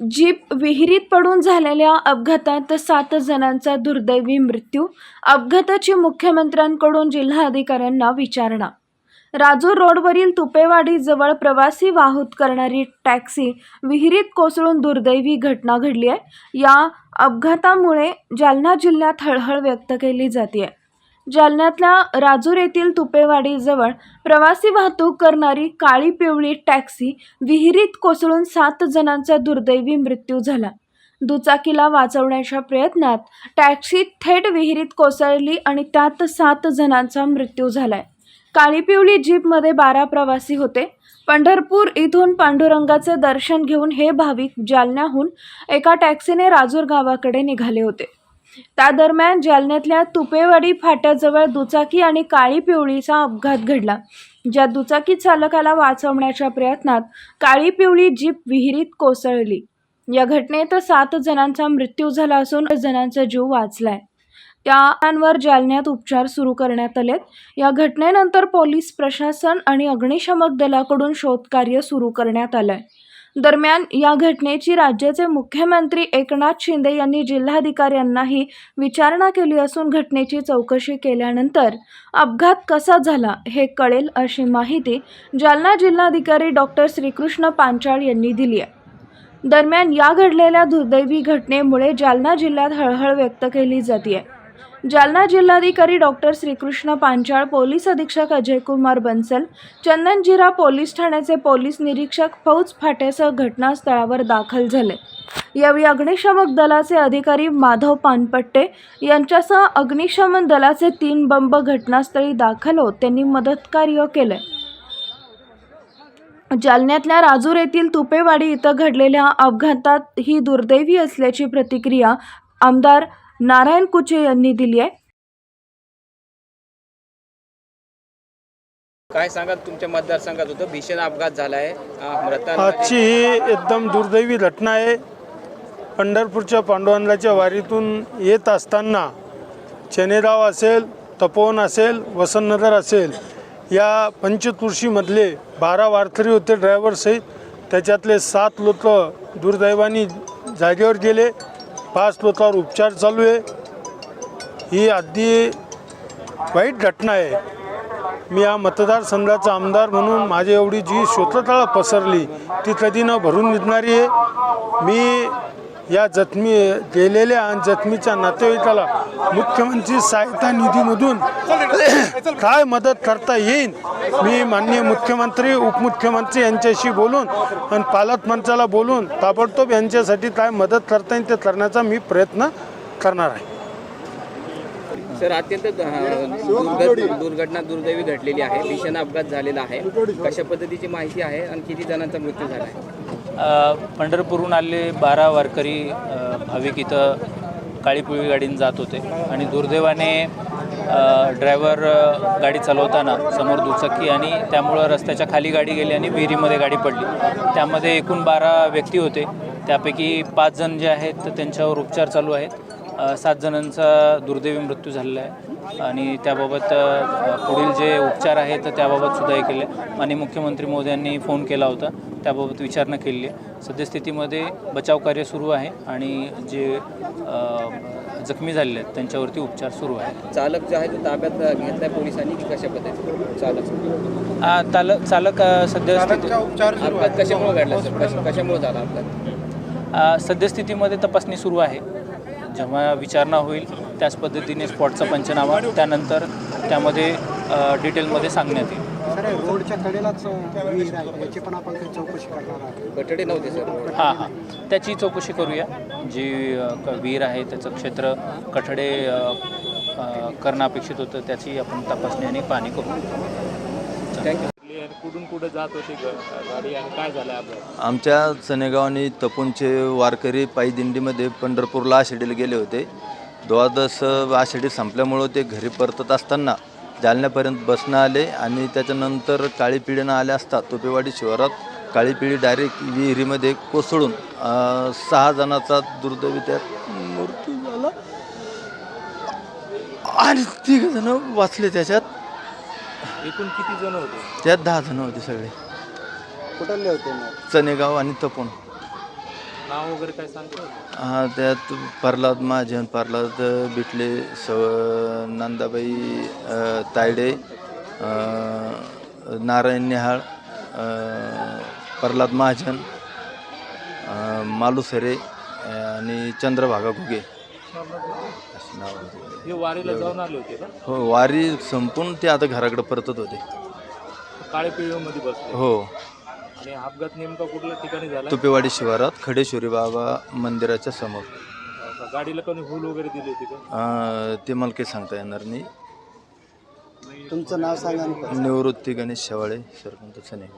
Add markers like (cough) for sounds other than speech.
Jeep विहिरीत पडून झालेल्या अपघातात सात जणांचा दुर्दैवी मृत्यू अपघाताची मुख्यमंत्र्यांकडून जिल्हाधिकाऱ्यांना विचारणा. राजूर रोडवरील तुपेवाडीजवळ प्रवासी वाहूत करणारी टॅक्सी विहिरीत कोसळून दुर्दैवी घटना घडली आहे. या अपघातामुळे जालना जिल्ह्यात हळहळ व्यक्त केली जाते जालन्यातल्या राजूर येथील तुपेवाडीजवळ प्रवासी वाहतूक करणारी काळी पिवळी टॅक्सी विहिरीत कोसळून सात जणांचा दुर्दैवी मृत्यू झाला. दुचाकीला वाचवण्याच्या प्रयत्नात टॅक्सी थेट विहिरीत कोसळली आणि त्यात सात जणांचा मृत्यू झालाय. काळी पिवळी जीपमध्ये बारा प्रवासी होते. पंढरपूर इथून पांडुरंगाचे दर्शन घेऊन हे भाविक जालन्याहून एका टॅक्सीने राजूर गावाकडे निघाले होते. त्या दरम्यान जालन्यातल्या तुपेवाडी फाट्याजवळ दुचाकी आणि काळी पिवळीचा अपघात घडला. ज्या दुचाकी चालकाला वाचवण्याच्या प्रयत्नात काळी पिवळी जीप विहिरीत कोसळली. या घटनेत सात जणांचा मृत्यू झाला असून जणांचा जीव वाचलाय. त्यावर जालन्यात उपचार सुरू करण्यात आलेत. या घटनेनंतर पोलीस प्रशासन आणि अग्निशमक दलाकडून शोधकार्य सुरू करण्यात आलंय. दरम्यान या घटनेची राज्याचे मुख्यमंत्री एकनाथ शिंदे यांनी जिल्हाधिकाऱ्यांनाही विचारणा केली असून घटनेची चौकशी केल्यानंतर अपघात कसा झाला हे कळेल अशी माहिती जालना जिल्हाधिकारी डॉक्टर श्रीकृष्ण पांचाळ यांनी दिली आहे. दरम्यान या घडलेल्या दुर्दैवी घटनेमुळे जालना जिल्ह्यात हळहळ व्यक्त केली जाते जालना जिल्हाधिकारी डॉक्टर श्रीकृष्ण पांचाळ पोलीस अधीक्षक अजयकुमार बन्सल चंदनजिरा पोलीस ठाण्याचे पोलीस निरीक्षक फौज फाट्यासह घटनास्थळावर दाखल झाले. यावेळी अग्निशमक दलाचे अधिकारी माधव पानपट्टे यांच्यासह अग्निशमन दलाचे तीन बंब घटनास्थळी दाखल होत त्यांनी मदतकार्य केले. जालन्यातल्या राजूर येथील तुपेवाडी इथं घडलेल्या अपघातात ही दुर्दैवी असल्याची प्रतिक्रिया आमदार नारायण कुचे यांनी दिली आहे. काय सांगाल? तुमच्या मतदारसंघात होतं. भीषण अपघात झाला आहे आजची ही एकदम दुर्दैवी घटना आहे. पंढरपूरच्या पांडुरंगाच्या वारीतून येत असताना चनेगाव असेल तपोवन असेल वसंतनगर असेल या पंचतुर्शीमधले बारा वारकरी होते ड्रायव्हरसहित त्याच्यातले सात लोक दुर्दैवाने जागेवर गेले. पाच लोकांवर उपचार चालू आहे. ही अगदी वाईट घटना आहे. मी या मतदारसंघाचा आमदार म्हणून माझी एवढी जी शोधतळा पसरली ती कधी न भरून निघणारी आहे. मी या जखमी गेलेल्या आणि जखमीच्या नातेवाईकाला मुख्यमंत्री सहायता निधीमधून (coughs) काय मदत करता येईल? मी माननीय मुख्यमंत्री उपमुख्यमंत्री यांच्याशी बोलून आणि पालकमंत्र्याला बोलून ताबडतोब यांच्यासाठी काय मदत करता येईल ते करण्याचा मी प्रयत्न करणार आहे. सर अत्यंत दुर्घटना दुर्दैवी घडलेली आहे. भीषण अपघात झालेला आहे. कशा पद्धतीची माहिती आहे आणि किती जणांचा मृत्यू झाला आहे? पंढरपूरहून आलेले बारा वारकरी भाविक इथं काळीपुळी गाडीने जात होते. आणि दुर्दैवाने ड्रायव्हर गाडी चालवताना समोर दुचाकी आणि त्यामुळं रस्त्याच्या खाली गाडी गेली आणि विहिरीमध्ये गाडी पडली. त्यामध्ये एकूण बारा व्यक्ती होते. त्यापैकी पाच जण जे आहेत तर त्यांच्यावर उपचार चालू आहेत. सात जणांचा दुर्दैवी मृत्यू झालेला आहे. आणि त्याबाबत पुढील जे उपचार आहेत तर त्याबाबत सुद्धा हे केले. आणि मुख्यमंत्री मोदयांनी फोन केला होता. त्याबाबत विचारणा केली आहे. सद्यस्थितीमध्ये बचाव कार्य सुरू आहे आणि जे जखमी झालेले आहेत त्यांच्यावरती उपचार सुरू आहेत. चालक जो आहे तो ताब्यात घेतलाय पोलिसांनी की कशा पद्धतीने? चालक. चालक अ, सद्यस्थिती अपघात कशामुळे घडला कशामुळे झाला अपघात? सद्यस्थितीमध्ये तपासणी सुरू आहे. जेव्हा विचारणा होईल त्याच पद्धतीने स्पॉटचा पंचनामा त्यानंतर त्यामध्ये डिटेलमध्ये सांगण्यात येईल. सर रोडच्या कडेलाच विहीर आहे. याची पण आपण काही चौकशी करणार आहोत. नव्हते सर हां हां. त्याची चौकशी करूया. जी अ, विहीर आहे त्याचं क्षेत्र कठडे अ, अ, करणं अपेक्षित होतं त्याची आपण तपासणी आणि पाहणी करू. थँक्यू कुठून कुठे जात होती ग- गाडी आणि काय झालं अपघात आमच्या सनेगाव आणि तपोनचे वारकरी पायी दिंडीमध्ये पंढरपूरला आषाढीला गेले होते. द्वादश आषाढी संपल्यामुळं ते घरी परतत असताना जालन्यापर्यंत बसणं आले आणि त्याच्यानंतर काळी पिढीनं आले असता तोपेवाडी शिवारात. काळी पिढी डायरेक्ट विहिरीमध्ये कोसळून सहा जणांचा दुर्दैवी त्यात मृत्यू झाला. आणि तिघ जण वाचले त्याच्यात. एकूण किती जण होते? त्यात दहा जण होते सगळे. कुठले होते चनेगाव आणि तपोन नाव वगैरे काय सांगतो? हा त्यात प्रल्हाद महाजन प्रल्हाद बिटले स नंदाबाई अ, तायडे अ, नारायण नेहाळ अ, प्रल्हाद महाजन अ, मालुसरे अ, आणि चंद्रभागा घुगे. अशी नाव होती. हे वारीला जाऊन आले होते का? हो वारी संपून ते आता घराकडे परतत होते. काळे पिळीमध्ये बसले. हो. आणि अपघात नेमका कुठल्या ठिकाणी झाला? तुपेवाडी शिवारात खडेश्वरी बाबा मंदिराच्या समोर. गाडीला कोणी हुल वगैरे दिली होती का? अ, ते मला काही सांगता येणार नाही. तुमचं नाव सांगा निवृत्ती गणेश शेवाळे सरपंच नाही